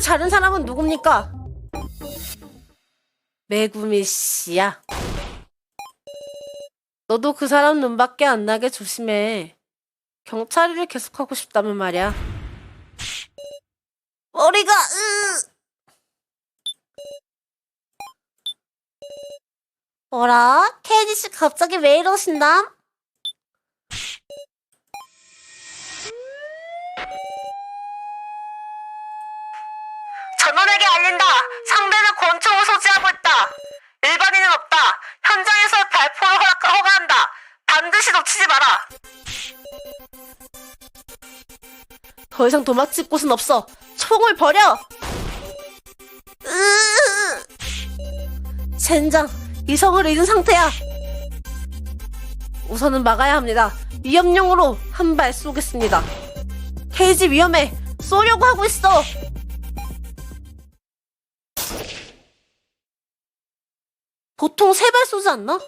도대체 자른 사람은 누굽니까? 메구미 씨야. 너도 그 사람 눈밖에 안 나게 조심해. 경찰일을 계속하고 싶다면 말이야. 머리가 으. 뭐라? 케이지 씨 갑자기 왜 이러신담? 전원에게 알린다. 상대는 권총을 소지하고 있다. 일반인은 없다. 현장에서 발포를 허락, 허가한다. 반드시 놓치지 마라. 더 이상 도망칠 곳은 없어. 총을 버려. 으. 젠장, 이성을 잃은 상태야. 우선은 막아야 합니다. 위험용으로 한 발 쏘겠습니다. 케이지 위험해. 쏘려고 하고 있어. 보통 세 발 쏘지 않나?